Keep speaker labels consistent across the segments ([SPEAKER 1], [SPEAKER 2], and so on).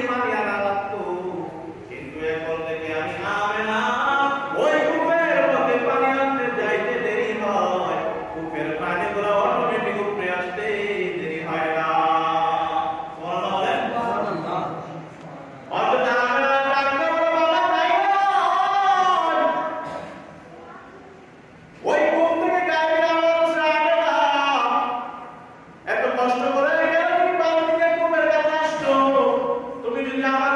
[SPEAKER 1] tema de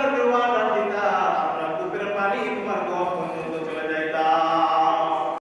[SPEAKER 1] আমাদেরকে ওয়াদা দিতা আমরা কূপের পানি তোমার গহ্বর